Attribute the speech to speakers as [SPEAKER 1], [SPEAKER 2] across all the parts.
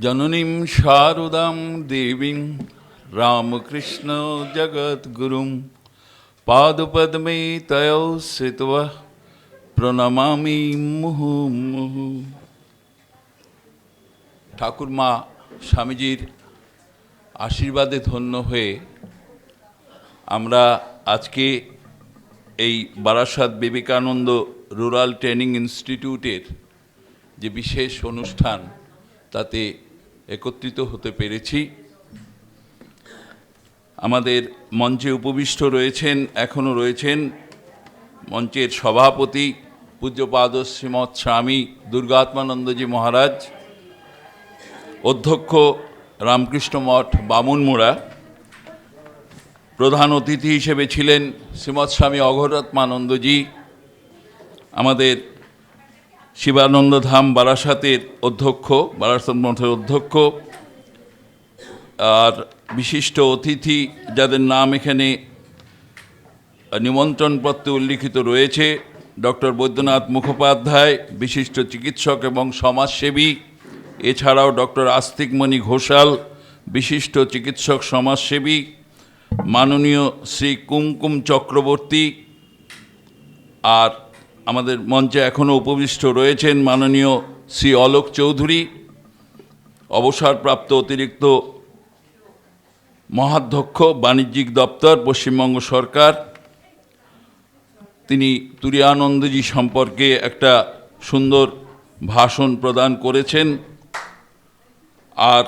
[SPEAKER 1] জননীম শারদাম দেবীং রামকৃষ্ণ জগদ্গুরুম পাদপদ্মে তয় শ্রিতব প্রণমামি মুহুর্মুহু ঠাকুরমা স্বামীজির আশীর্বাদে ধন্য হয়ে আমরা আজকে এই বারাসাত বিবেকানন্দ রুরাল ট্রেনিং ইনস্টিটিউটের যে বিশেষ অনুষ্ঠান, তাতে একত্রিত হতে পেরেছি। আমাদের মঞ্চে উপবিষ্ট রয়েছেন, এখনও রয়েছেন মঞ্চের সভাপতি পূজ্যপাদ শ্রীমৎ স্বামী দুর্গাত্মানন্দজি মহারাজ, অধ্যক্ষ রামকৃষ্ণ মঠ বামুনমুড়া, প্রধান অতিথি হিসেবে ছিলেন শ্রীমৎ স্বামী অঘরাত্মানন্দজি, আমাদের শিবানন্দ ধাম বারাসাতের অধ্যক্ষ, বারাসাত মঠের অধ্যক্ষ, আর বিশিষ্ট অতিথি যাদের নাম এখানে নিমন্ত্রণপত্রে উল্লিখিত রয়েছে, ডক্টর বৈদ্যনাথ মুখোপাধ্যায়, বিশিষ্ট চিকিৎসক এবং সমাজসেবী, এছাড়াও ডক্টর আস্তিকমণি ঘোষাল, বিশিষ্ট চিকিৎসক সমাজসেবী, মাননীয় শ্রী কুমকুম চক্রবর্তী, আর আমাদের মঞ্চে এখনও উপবিষ্ট রয়েছেন মাননীয় শ্রী অলোক চৌধুরী, অবসরপ্রাপ্ত অতিরিক্ত মহাধ্যক্ষ, বাণিজ্যিক দপ্তর, পশ্চিমবঙ্গ সরকার। তিনি তুরিয়ানন্দজি সম্পর্কে একটা সুন্দর ভাষণ প্রদান করেছেন। আর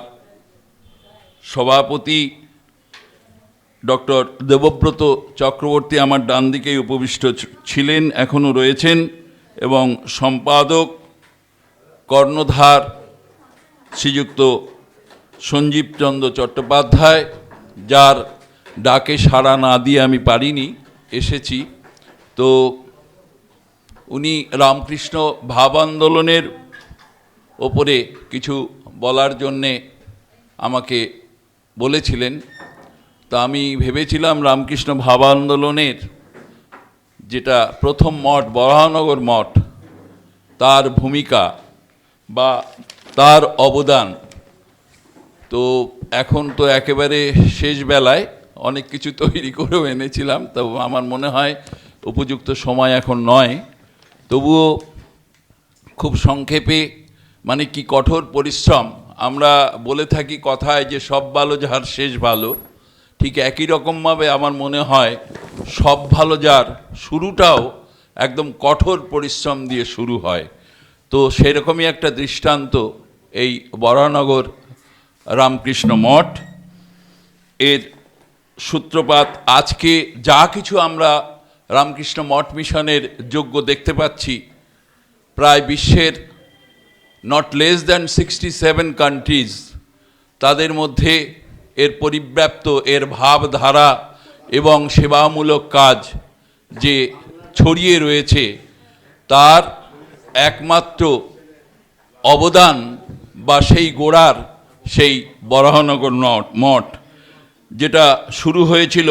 [SPEAKER 1] সভাপতি ডক্টর দেবব্রত চক্রবর্তী আমার ডান দিকেই উপবিষ্ট ছিলেন, এখনও রয়েছেন এবং সম্পাদক কর্ণধার শ্রীযুক্ত সঞ্জীবচন্দ্র চট্টোপাধ্যায়, যার ডাকে সাড়া না দিয়ে আমি পারিনি, এসেছি। তো উনি রামকৃষ্ণ ভাব আন্দোলনের ওপরে কিছু বলার জন্যে আমাকে বলেছিলেন। তা আমি ভেবেছিলাম রামকৃষ্ণ ভাব আন্দোলনের যেটা প্রথম মঠ, বরাহনগর মঠ, তার ভূমিকা বা তার অবদান। তো এখন তো একেবারে শেষ বেলায় অনেক কিছু তৈরি করেও এনেছিলাম তো আমার মনে হয় উপযুক্ত সময় এখন নয়। তবুও খুব সংক্ষেপে মানে কি কঠোর পরিশ্রম, আমরা বলে থাকি কথায় যে সব ভালো, যাহার শেষ ভালো। ঠিক একই রকমভাবে আমার মনে হয় সব ভালো যার শুরুটাও একদম কঠোর পরিশ্রম দিয়ে শুরু হয়। তো সেরকমই একটা দৃষ্টান্ত এই বরানগর রামকৃষ্ণ মঠ। এর সূত্রপাত আজকে যা কিছু আমরা রামকৃষ্ণ মঠ মিশনের যোগ্য দেখতে পাচ্ছি, প্রায় বিশ্বের not less than sixty seven countries তাদের মধ্যে এর পরিব্যাপ্ত এর ভাবধারা এবং সেবামূলক কাজ যে ছড়িয়ে রয়েছে, তার একমাত্র অবদান বা সেই গোড়ার সেই বরাহনগর মঠ, যেটা শুরু হয়েছিল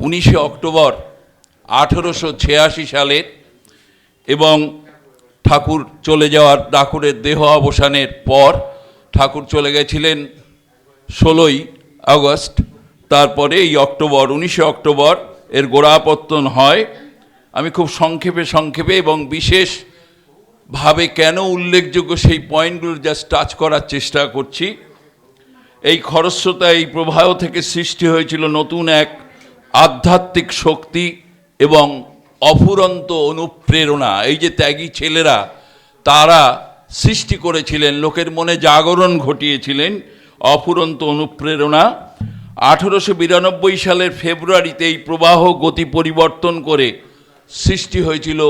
[SPEAKER 1] উনিশে অক্টোবর আঠেরোশো ছিয়াশি সালের এবং ঠাকুর চলে যাওয়ার ঠাকুরের দেহ অবসানের পর ঠাকুর চলে গেছিলেন ষোলোই আগস্ট, তারপরে এই অক্টোবর, উনিশে অক্টোবর এর গোড়াপত্তন হয়। আমি খুব সংক্ষেপে সংক্ষেপে এবং বিশেষভাবে কেন উল্লেখযোগ্য সেই পয়েন্টগুলো জাস্ট টাচ করার চেষ্টা করছি। এই খরস্রোতা, এই প্রবাহ থেকে সৃষ্টি হয়েছিল নতুন এক আধ্যাত্মিক শক্তি এবং অফুরন্ত অনুপ্রেরণা। এই যে ত্যাগী ছেলেরা, তারা সৃষ্টি করেছিলেন, লোকের মনে জাগরণ ঘটিয়েছিলেন। অফুরন্ত অনুপ্রেরণা। আঠেরোশো বিরানব্বই সালের ফেব্রুয়ারিতে এই প্রবাহ গতি পরিবর্তন করে সৃষ্টি হয়েছিল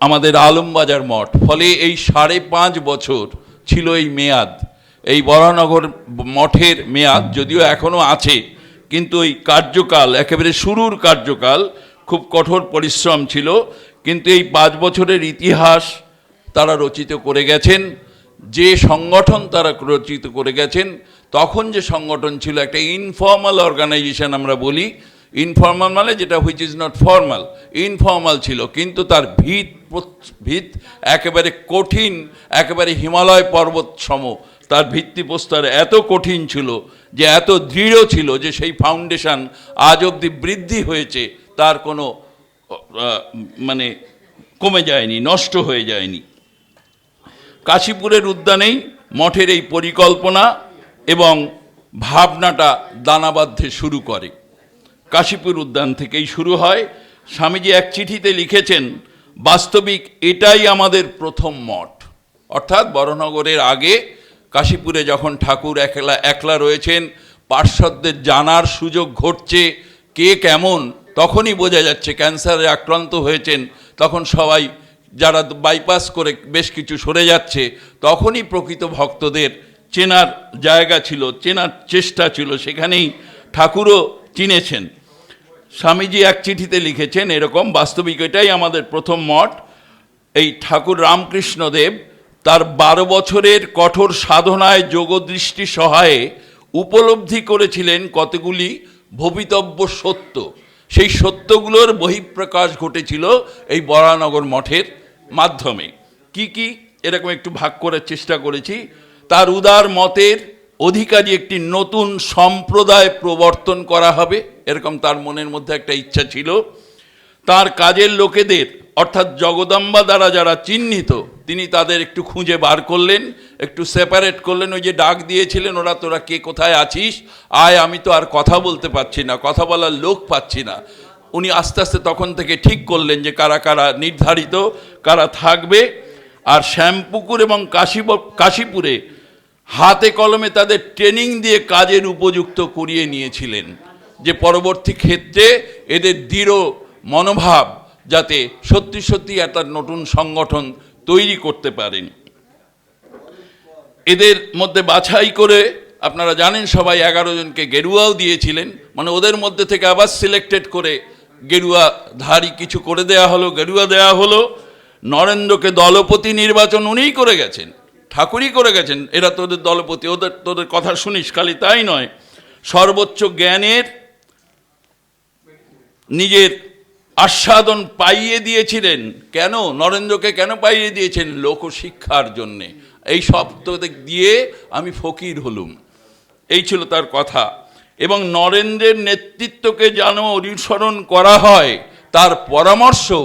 [SPEAKER 1] আমাদের আলমবাজার মঠ। ফলে এই সাড়ে পাঁচ বছর ছিল এই মেয়াদ। এই বরানগর মঠের মেয়াদ যদিও এখনও আছে, কিন্তু এই কার্যকাল, একেবারে শুরুর কার্যকাল, খুব কঠোর পরিশ্রম ছিল। কিন্তু এই পাঁচ বছরের ইতিহাস তারা রচিত করে গেছেন। যে সংগঠন তারা রচিত করে গেছেন, তখন যে সংগঠন ছিল একটা ইনফর্মাল অর্গানাইজেশন আমরা বলি। ইনফর্মাল মানে যেটা which is not formal informal ছিল, কিন্তু তার ভিত ভিত একেবারে কঠিন, একেবারে হিমালয় পর্বত সম তার ভিত্তিপ্রস্তর এত কঠিন ছিল, যে এত দৃঢ় ছিল যে সেই ফাউন্ডেশন আজ অবধি বৃদ্ধি হয়েছে, তার কোনো মানে কমে যায়নি, নষ্ট হয়ে যায়নি। কাশীপুরের উদ্যানেই মঠের এই পরিকল্পনা এবং ভাবনাটা দানা বাঁধতে শুরু করে। কাশীপুর উদ্যান থেকেই শুরু হয়। স্বামীজি এক চিঠিতে লিখেছেন, বাস্তবিক এটাই আমাদের প্রথম মঠ। অর্থাৎ বড়নগরের আগে কাশীপুরে যখন ঠাকুর একলা একলা রয়েছেন, পার্শ্বদের জানার সুযোগ ঘটছে কে কেমন, তখনই বোঝা যাচ্ছে ক্যান্সারে আক্রান্ত হয়েছেন, তখন সবাই যারা বাইপাস করে বেশ কিছু সরে যাচ্ছে, তখনই প্রকৃত ভক্তদের চেনার জায়গা ছিল, চেনার চেষ্টা ছিল, সেখানেই ঠাকুরও চিনেছেন। স্বামীজি এক চিঠিতে লিখেছেন, এরকম বাস্তবিক এটাই আমাদের প্রথম মঠ। এই ঠাকুর রামকৃষ্ণদেব তার বারো বছরের কঠোর সাধনায় যোগদৃষ্টি সহায়ে উপলব্ধি করেছিলেন কতগুলি ভবিতব্য সত্য। সেই সত্যগুলোর বহিঃপ্রকাশ ঘটেছিল এই বরানগর মঠের মাধ্যমে। কি কি? এরকম একটু ভাগ করার চেষ্টা করেছি। তার উদার মতের অধিকারী একটি নতুন সম্প্রদায় প্রবর্তন করা হবে, এরকম তার মনের মধ্যে একটা ইচ্ছা ছিল। তার কাজের লোকেদের, অর্থাৎ জগদম্বা দ্বারা যারা চিহ্নিত, তিনি তাদের একটু খুঁজে বার করলেন, একটু সেপারেট করলেন, ওই যে ডাক দিয়েছিলেন, ওরা তোরা কে? কোথায় আছিস? আয়, আমি তো আর কথা বলতে পারছি না, কথা বলার লোক পাচ্ছি না। উনি আস্তে আস্তে তখন থেকে ঠিক করলেন যে কারা কারা নির্ধারিত, কারা থাকবে। আর শ্যামপুকুর এবং কাশী কাশীপুরে হাতে কলমে তাদের ট্রেনিং দিয়ে কাজের উপযুক্ত করিয়ে নিয়েছিলেন। যে পরবর্তী ক্ষেত্রে এদের দৃঢ় মনোভাব যাতে সত্যি সত্যি একটা নতুন সংগঠন তৈরি করতে পারেন। এদের মধ্যে বাছাই করে আপনারা জানেন সবাই এগারো জনকে গেরুয়াও দিয়েছিলেন। মানে ওদের মধ্যে থেকে আবার সিলেক্টেড করে গেরুয়া ধারী কিছু করে দেয়া হলো, গেরুয়া দেয়া হলো। নরেন্দ্রকে দলপতি নির্বাচন উনিই করে গেছেন, ঠাকুরই করে গেছেন। এরা তোদের দলপতি, ওদের, তোদের কথা শুনিস, খালি তাই নয়। সর্বোচ্চ জ্ঞানের নিজের আস্বাদন পাইয়ে দিয়েছিলেন। কেন? নরেন্দ্রকে কেন পাইয়ে দিয়েছেন? লোকশিক্ষার জন্যে। এই সব দিয়ে আমি ফকির হলুম। এই ছিল তার কথা। এবং নরেন্দ্রের নেতৃত্বকে যেন অনুসরণ করা হয়, তার পরামর্শও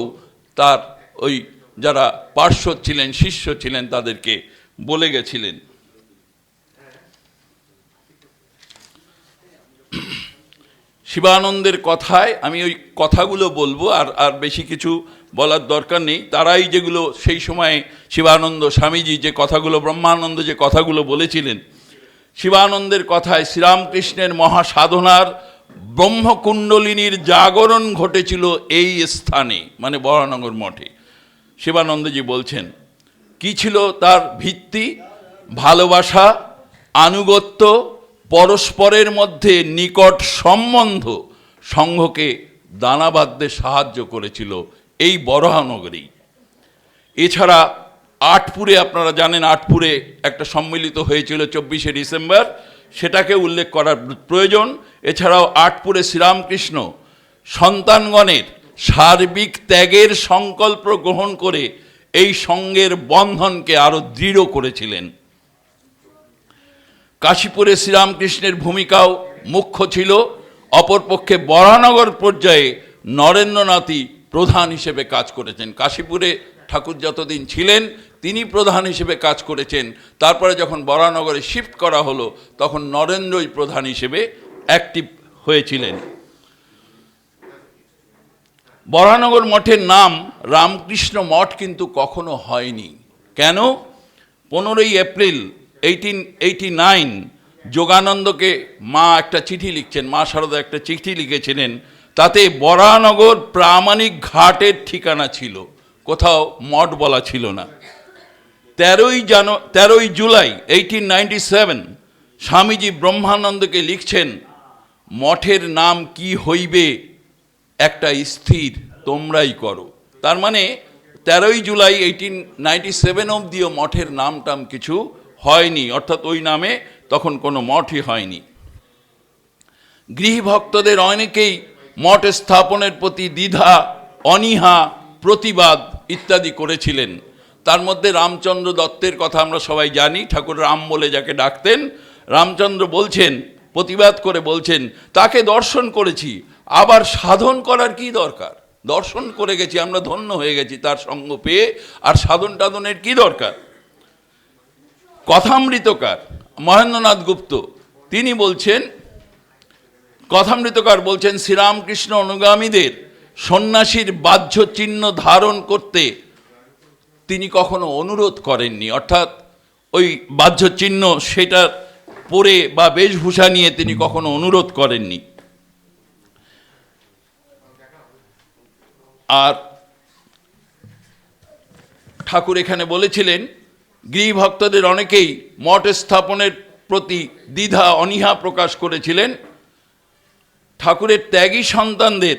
[SPEAKER 1] তার ওই যারা পার্শ্ব ছিলেন, শিষ্য ছিলেন, তাদেরকে বলে গেছিলেন। শিবানন্দের কথায় আমি ওই কথাগুলো বলব, আর আর বেশি কিছু বলার দরকার নেই। তারাই যেগুলো সেই সময়ে শিবানন্দ স্বামীজি যে কথাগুলো, ব্রহ্মানন্দ যে কথাগুলো বলেছিলেন শিবানন্দের কথায় শ্রীরামকৃষ্ণের মহাসাধনার ব্রহ্মকুণ্ডলিনীর জাগরণ ঘটেছিল এই স্থানে মানে বরানগর মঠে। শিবানন্দজি বলছেন, কি ছিল তার ভিত্তি? ভালোবাসা, আনুগত্য, পরস্পরের মধ্যে নিকট সম্বন্ধ সংঘকে দানা বাঁধতে সাহায্য করেছিল এই বরাহনগরেই এছাড়া আটপুরে, আপনারা জানেন আটপুরে একটা সম্মিলিত হয়েছিল চব্বিশে ডিসেম্বর। সেটাকে উল্লেখ করার প্রয়োজন। এছাড়াও আটপুরে শ্রীরামকৃষ্ণ সন্তানগণের সার্বিক ত্যাগের সংকল্প গ্রহণ করে এই সঙ্গের বন্ধনকে আরও দৃঢ় করেছিলেন। কাশীপুরে শ্রীরামকৃষ্ণের ভূমিকাও মুখ্য ছিল। অপরপক্ষে বরানগর পর্যায়ে নরেন্দ্রনাথই প্রধান হিসেবে কাজ করেছেন। কাশীপুরে ঠাকুর যতদিন ছিলেন তিনি প্রধান হিসেবে কাজ করেছেন। তারপরে যখন বরানগরে শিফট করা হলো, তখন নরেন্দ্রই প্রধান হিসেবে অ্যাক্টিভ হয়েছিলেন। বরানগর মঠের নাম রামকৃষ্ণ মঠ কিন্তু কখনো হয়নি। কেন? পনেরোই এপ্রিল এইটিন এইটি নাইন যোগানন্দকে মা একটা চিঠি লিখছেন, মা শারদা একটা চিঠি লিখেছিলেন, তাতে বরানগর প্রামাণিক ঘাটের ঠিকানা ছিল। কোথাও মঠ বলা ছিল না। তেরোই জানো, তেরোই July eighteen ninety seven Swamiji ব্রহ্মানন্দকে লিখছেন, মঠের নাম কি হইবে? একটা স্থির তোমরাই করো। তার মানে তেরোই জুলাই এইটিন নাইনটি সেভেন অবধিও মঠের নাম টাম কিছু হয়নি, অর্থাৎ ওই নামে তখন কোনো মঠই হয়নি। গৃহভক্তদের অনেকেই মঠ স্থাপনের প্রতি দ্বিধা, অনীহা, প্রতিবাদ ইত্যাদি করেছিলেন। তার মধ্যে রামচন্দ্র দত্তের কথা আমরা সবাই জানি। ঠাকুর রাম বলে যাকে ডাকতেন, রামচন্দ্র বলছেন, প্রতিবাদ করে বলছেন, তাকে দর্শন করেছি, আবার সাধন করার কি দরকার? দর্শন করে গেছি, আমরা ধন্য হয়ে গেছি তার সঙ্গ পেয়ে, আর সাধন টাধনের কি দরকার? কথামৃতকার, মহেন্দ্রনাথ গুপ্ত, তিনি বলছেন, কথামৃতকার বলছেন, শ্রীরামকৃষ্ণ অনুগামীদের সন্ন্যাসীর বাহ্য চিহ্ন ধারণ করতে তিনি কখনো অনুরোধ করেননি। অর্থাৎ ওই বাহ্য চিহ্ন সেটা পরে বা বেশভূষা নিয়ে তিনি কখনো অনুরোধ করেননি। আর ঠাকুর এখানে বলেছিলেন, গৃহভক্তদের অনেকেই মঠ স্থাপনের প্রতি দ্বিধা, অনীহা প্রকাশ করেছিলেন। ঠাকুরের ত্যাগী সন্তানদের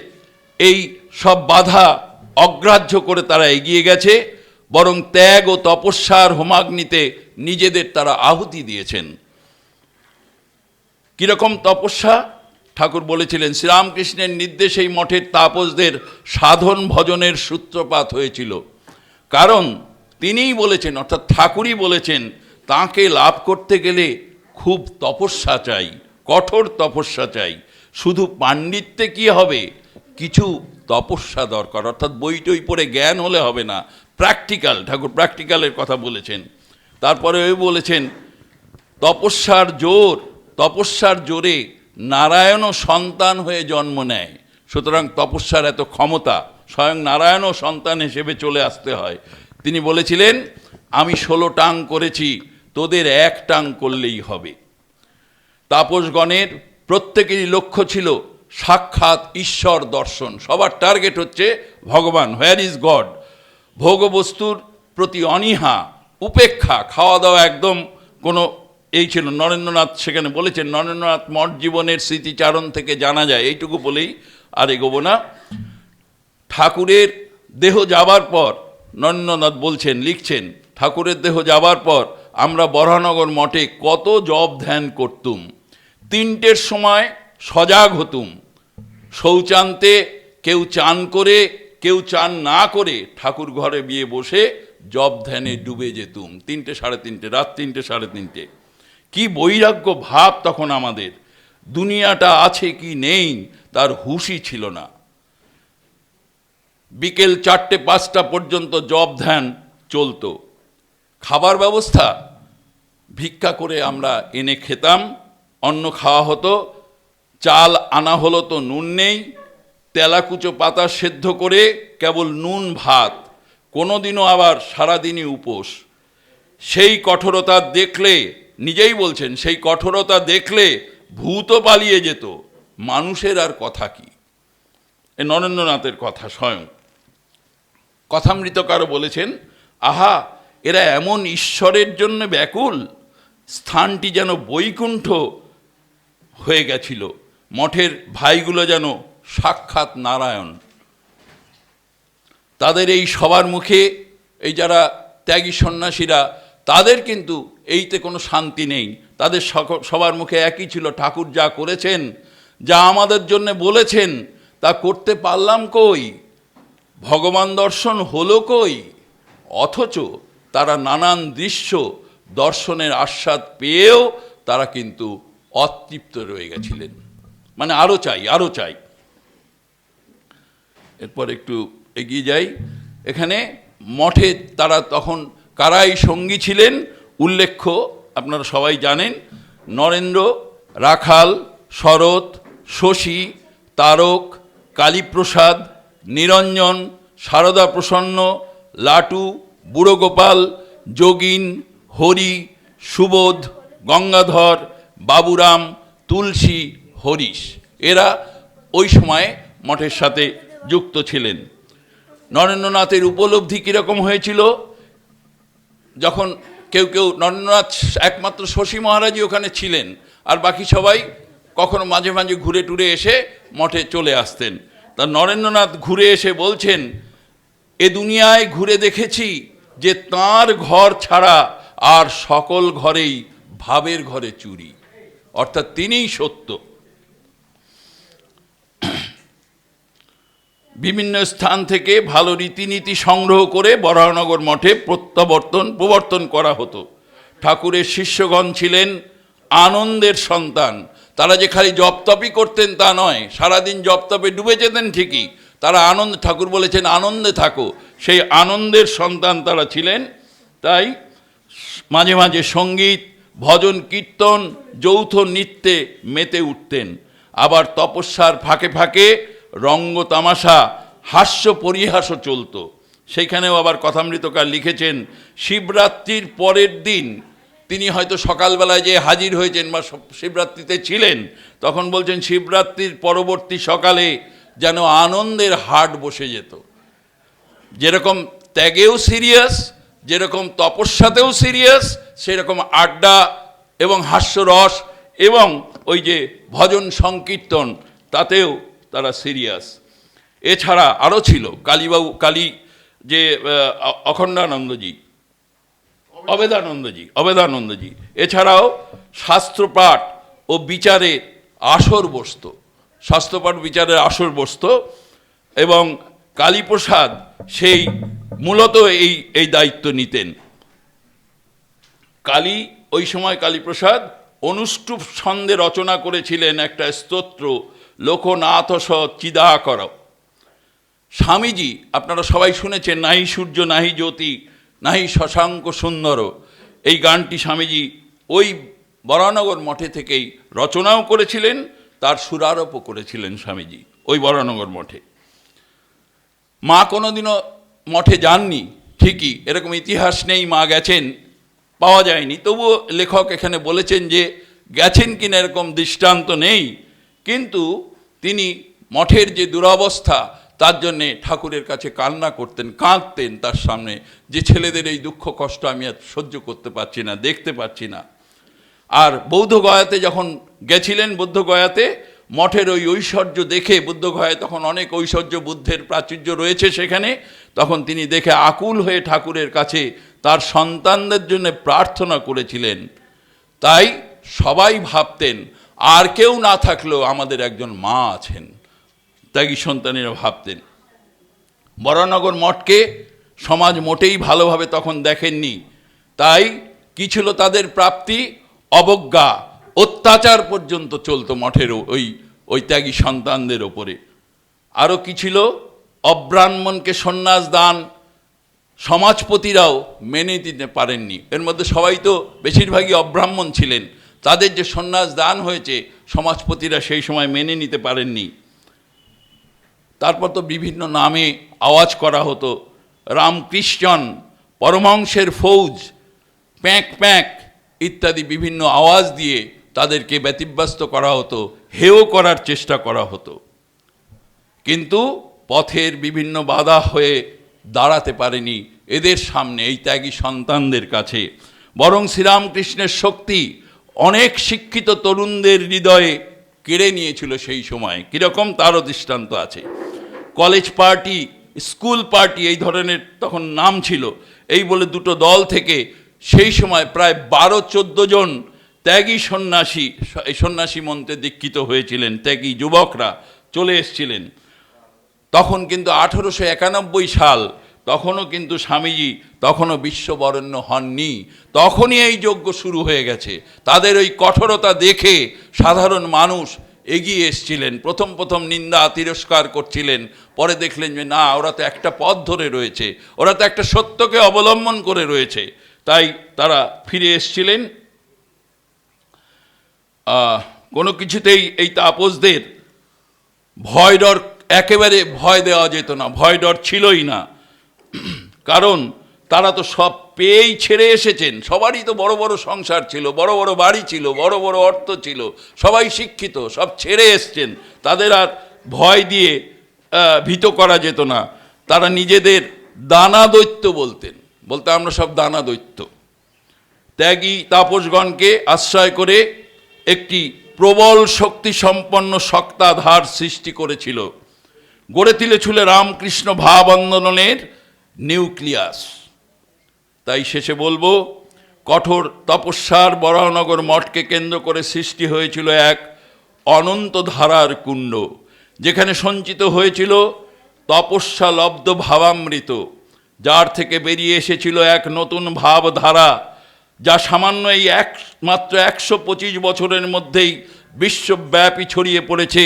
[SPEAKER 1] এই সব বাধা অগ্রাহ্য করে তারা এগিয়ে গেছে। বরং ত্যাগ ও তপস্যার হোমাগ্নিতে নিজেদের তারা আহুতি দিয়েছেন। কীরকম তপস্যা? ঠাকুর বলেছিলেন, শ্রীরামকৃষ্ণের নির্দেশেই মঠের তাপসদের সাধন ভজনের সূত্রপাত হয়েছিল। কারণ তিনিই বলেছেন, অর্থাৎ ঠাকুরই বলেছেন, তাকে লাভ করতে গেলে খুব তপস্যা চাই, কঠোর তপস্যা চাই। শুধু পাণ্ডিত্যে কি হবে? কিছু তপস্যা দরকার, অর্থাৎ বই টই পড়ে জ্ঞান হলে হবে না। প্র্যাকটিক্যাল ঠাকুর প্র্যাকটিক্যালের কথা বলেছেন। তারপরে ওই বলেছেন, তপস্যার জোর, তপস্যার জোরে নারায়ণও সন্তান হয়ে জন্ম নেয়। সুতরাং তপস্যার এত ক্ষমতা, স্বয়ং নারায়ণও সন্তান হিসেবে চলে আসতে হয়। তিনি বলেছিলেন, আমি ষোলো টাং করেছি, তোদের এক টাং করলেই হবে। তাপসগণের প্রত্যেকেরই লক্ষ্য ছিল, সাক্ষাৎ ঈশ্বর দর্শন। সবার টার্গেট হচ্ছে ভগবান। হোয়ার ইজ গড ভোগবস্তুর প্রতি অনীহা, উপেক্ষা খাওয়া দাওয়া একদম কোনো এই ছিল, নরেন্দ্রনাথ সেখানে বলেছেন, নরেন্দ্রনাথ মঠ জীবনের স্মৃতিচারণ থেকে জানা যায়, এইটুকু বলেই আর এগোবো না। ঠাকুরের দেহ যাবার পর, নরেন্দ্রনাথ বলছেন, লিখছেন, ঠাকুরের দেহ যাবার পর আমরা বরহানগর মঠে কত জব ধ্যান করতুম। তিনটের সময় সজাগ হতুম। শৌচান্তে কেউ চান করে কেউ চান না করে ঠাকুর ঘরে বিয়ে বসে জব ধ্যানে ডুবে যেতুম। তিনটে সাড়ে তিনটে, রাত তিনটে সাড়ে তিনটে। কি বৈরাগ্য ভাব তখন আমাদের। দুনিয়াটা আছে কি নেই তার হুঁশই ছিল না। বিকেল চারটে পাঁচটা পর্যন্ত জব ধ্যান চলতো। খাবার ব্যবস্থা, ভিক্ষা করে আমরা এনে খেতাম, অন্ন খাওয়া হতো, চাল আনা হলো তো নুন নেই তেলাকুচো পাতা সেদ্ধ করে কেবল নুন, ভাত, কোনোদিনও আবার সারাদিনই উপোস। সেই কঠোরতা দেখলে, নিজেই বলছেন, সেই কঠোরতা দেখলে ভূত পালিয়ে যেত। মানুষের আর কথা কি? এ নরেন্দ্রনাথের কথা স্বয়ং। কথামৃতকারও বলেছেন, আহা, এরা এমন ঈশ্বরের জন্য ব্যাকুল। স্থানটি যেন বৈকুণ্ঠ হয়ে গেছিল। মঠের ভাইগুলো যেন সাক্ষাৎ নারায়ণ। তাদের এই সবার মুখে এই যারা ত্যাগী সন্ন্যাসীরা, তাদের কিন্তু এইতে কোনো শান্তি নেই। তাদের সবার মুখে একই ছিল, ঠাকুর যা করেছেন, যা আমাদের জন্য বলেছেন, তা করতে পারলাম কই? ভগবান দর্শন হলো কই? অথচ তারা নানান দৃশ্য, দর্শনের আস্বাদ পেয়েও তারা কিন্তু অতৃপ্ত রয়ে গেছিলেন। মানে আরও চাই আরও চাই। এরপর একটু এগিয়ে যাই। এখানে মঠে তারা তখন কারাই সঙ্গী ছিলেন, উল্লেখ্য আপনারা সবাই জানেন, নরেন্দ্র, রাখাল, শরৎ, শশী, তারক, কালীপ্রসাদ, নিরঞ্জন, সারদা প্রসন্ন, লাটু, বুড়োগোপাল, যোগিন, হরি, সুবোধ, গঙ্গাধর, বাবুরাম, তুলসী, হরিশ। এরা ওই সময়ে মঠের সাথে যুক্ত ছিলেন। নরেন্দ্রনাথের উপলব্ধি কীরকম হয়েছিল? যখন কেউ কেউ নরেন্দ্রনাথ একমাত্র শশী মহারাজই ওখানে ছিলেন, আর বাকি সবাই কখনো মাঝে মাঝে ঘুরে টুরে এসে মঠে চলে আসতেন। তা নরেন্দ্রনাথ ঘুরে এসে বলছেন, এ দুনিয়ায় ঘুরে দেখেছি যে তার ঘর ছাড়া আর সকল ঘরেই ভাবের ঘরে চুরি। অর্থাৎ তিনিই সত্য। বিভিন্ন স্থান থেকে ভালো রীতিনীতি সংগ্রহ করে বরাহনগর মঠে প্রত্যাবর্তন, প্রবর্তন করা হতো। ঠাকুরের শিষ্যগণ ছিলেন আনন্দের সন্তান। তারা যে খালি জপতপই করতেন তা নয়, সারাদিন জপতপে ডুবে যেতেন ঠিকই। তারা আনন্দ, ঠাকুর বলেছেন, আনন্দে থাকো। সেই আনন্দের সন্তান তারা ছিলেন। তাই মাঝে মাঝে সংগীত, ভজন, কীর্তন, যৌথ নৃত্যে মেতে উঠতেন। আবার তপস্যার ফাঁকে ফাঁকে রঙ্গ তামাশা, হাস্য পরিহাসও চলতো। সেইখানেও আবার কথামৃতকার লিখেছেন, শিবরাত্রির পরের দিন তিনি হয়তো সকালবেলায় যে হাজির হয়েছেন বা শিবরাত্রিতে ছিলেন, তখন বলছেন, শিবরাত্রির পরবর্তী সকালে যেন আনন্দের হাট বসে যেত। যেরকম ত্যাগেও সিরিয়াস, যেরকম তপস্যাতেও সিরিয়াস, সেরকম আড্ডা এবং হাস্যরস এবং ওই যে ভজন সংকীর্তন, তাতেও তারা সিরিয়াস। এছাড়া আরও ছিল, কালীবাবু, কালী যে অখণ্ডানন্দজি, অবেদানন্দজি অবেদানন্দজি। এছাড়াও শাস্ত্রপাঠ ও বিচারে আসর বসত, শাস্ত্রপাঠ বিচারের আসর বসত এবং কালীপ্রসাদ সেই মূলত এই এই দায়িত্ব নিতেন। কালী, ওই সময় কালীপ্রসাদ অনুষ্টুপ ছন্দে রচনা করেছিলেন একটা স্তোত্র লোকনাথ স চিদাকর স্বামীজি, আপনারা সবাই শুনেছেন, নাহি সূর্য, নাহি জ্যোতি, নাহি শশাঙ্ক সুন্দর। এই গানটি স্বামীজি ওই বরানগর মঠে থেকেই রচনাও করেছিলেন, তার সুরারোপও করেছিলেন স্বামীজি ওই বরানগর মঠে। মা কোনোদিনও মঠে যাননি, ঠিকই, এরকম ইতিহাস নেই, মা গেছেন, পাওয়া যায়নি। তবুও লেখক এখানে বলেছেন যে, গেছেন কিনা এরকম দৃষ্টান্ত নেই। কিন্তু তিনি মঠের যে দুরবস্থা, তার জন্যে ঠাকুরের কাছে কান্না করতেন, কাঁদতেন তার সামনে। যে ছেলেদের এই দুঃখ কষ্ট আমি আর সহ্য করতে পারছি না, দেখতে পাচ্ছি না। আর বৌদ্ধগয়াতে যখন গেছিলেন, বুদ্ধ গয়াতে, মঠের ওই ঐশ্বর্য দেখে, বুদ্ধ গয়ায় তখন অনেক ঐশ্বর্য বুদ্ধের প্রাচুর্য রয়েছে সেখানে, তখন তিনি দেখে আকুল হয়ে ঠাকুরের কাছে তার সন্তানদের জন্য প্রার্থনা করেছিলেন। তাই সবাই ভাবতেন আর কেউ না থাকলেও আমাদের একজন মা আছেন। ত্যাগী সন্তানেরা ভাবতেন, বরানগর মঠকে সমাজ মোটেই ভালোভাবে তখন দেখেননি। তাই কি ছিল তাদের প্রাপ্তি? অবজ্ঞা, অত্যাচার পর্যন্ত চলতো মঠের ওই ওই ত্যাগী সন্তানদের ওপরে। আরও কি ছিল? অব্রাহ্মণকে সন্ন্যাস দান সমাজপতিরাও মেনে দিতে পারেননি। এর মধ্যে সবাই তো বেশিরভাগই অব্রাহ্মণ ছিলেন। তাদের যে সন্ন্যাস দান হয়েছে, সমাজপতিরা সেই সময় মেনে নিতে পারেননি। তারপর তো বিভিন্ন নামে আওয়াজ করা হতো রামকৃষ্ণ পরমাংশের ফৌজ, প্যাঁক প্যাঁক ইত্যাদি বিভিন্ন আওয়াজ দিয়ে তাদেরকে ব্যতিব্যস্ত করা হতো, হেয় করার চেষ্টা করা হতো। কিন্তু পথের বিভিন্ন বাধা হয়ে দাঁড়াতে পারেনি এদের সামনে এই ত্যাগী সন্তানদের কাছে। বরং শ্রীরামকৃষ্ণের শক্তি অনেক শিক্ষিত তরুণদের হৃদয়ে কেড়ে নিয়েছিল সেই সময়। কীরকম তারও দৃষ্টান্ত আছে। কলেজ পার্টি, স্কুল পার্টি এই ধরনের তখন নাম ছিল। এই বলে দুটো দল থেকে সেই সময় প্রায় বারো, চোদ্দ জন ত্যাগী সন্ন্যাসী সন্ন্যাসী মন্ত্রে দীক্ষিত হয়েছিলেন, ত্যাগী যুবকরা চলে এসছিলেন। তখন কিন্তু আঠেরোশো একানব্বই সাল তখনও কিন্তু স্বামীজি, তখনও বিশ্ববরণ্য হননি। তখনই এই যজ্ঞ শুরু হয়ে গেছে। তাদের ওই কঠোরতা দেখে সাধারণ মানুষ এগিয়ে এসছিলেন। প্রথম প্রথম নিন্দা, তিরস্কার করছিলেন। পরে দেখলেন যে, না, ওরা তো একটা পথ ধরে রয়েছে। ওরা তো একটা সত্যকে অবলম্বন করে রয়েছে। তাই তারা ফিরে এসছিলেন। কোনো কিছুতেই এই তাপসদের ভয় ডর, একেবারে ভয় দেওয়া যেত না। ভয় ডর ছিলই না। কারণ তারা তো সব পেয়েই ছেড়ে এসেছেন। সবারই তো বড় বড় সংসার ছিল, বড় বড় বাড়ি ছিল, বড় বড় অর্থ ছিল, সবাই শিক্ষিত, সব ছেড়ে এসছেন। তাদের আর ভয় দিয়ে ভীত করা যেত না। তারা নিজেদের দানা দৈত্য বলতেন। বলতে আমরা সব দানা দৈত্য। ত্যাগী তাপসগণকে আশ্রয় করে একটি প্রবল শক্তি সম্পন্ন সক্তাধার সৃষ্টি করেছিল। গড়ে তুলেছিল রামকৃষ্ণ ভাব আন্দোলনের নিউক্লিয়াস। তাই শেষে বলব, কঠোর তপস্যার বরাহনগর মঠকে কেন্দ্র করে সৃষ্টি হয়েছিল এক অনন্ত ধারার কুণ্ড, যেখানে সঞ্চিত হয়েছিল তপস্যা লব্ধ ভাবামৃত, যার থেকে বেরিয়ে এসেছিল এক নতুন ভাবধারা, যা সামান্য এই এক, মাত্র একশো পঁচিশ বছরের মধ্যেই বিশ্বব্যাপী ছড়িয়ে পড়েছে,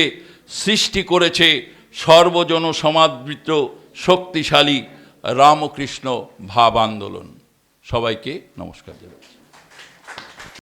[SPEAKER 1] সৃষ্টি করেছে সর্বজন সমাদৃত শক্তিশালী রামকৃষ্ণ ভাব আন্দোলন। সবাইকে নমস্কার জানাচ্ছি।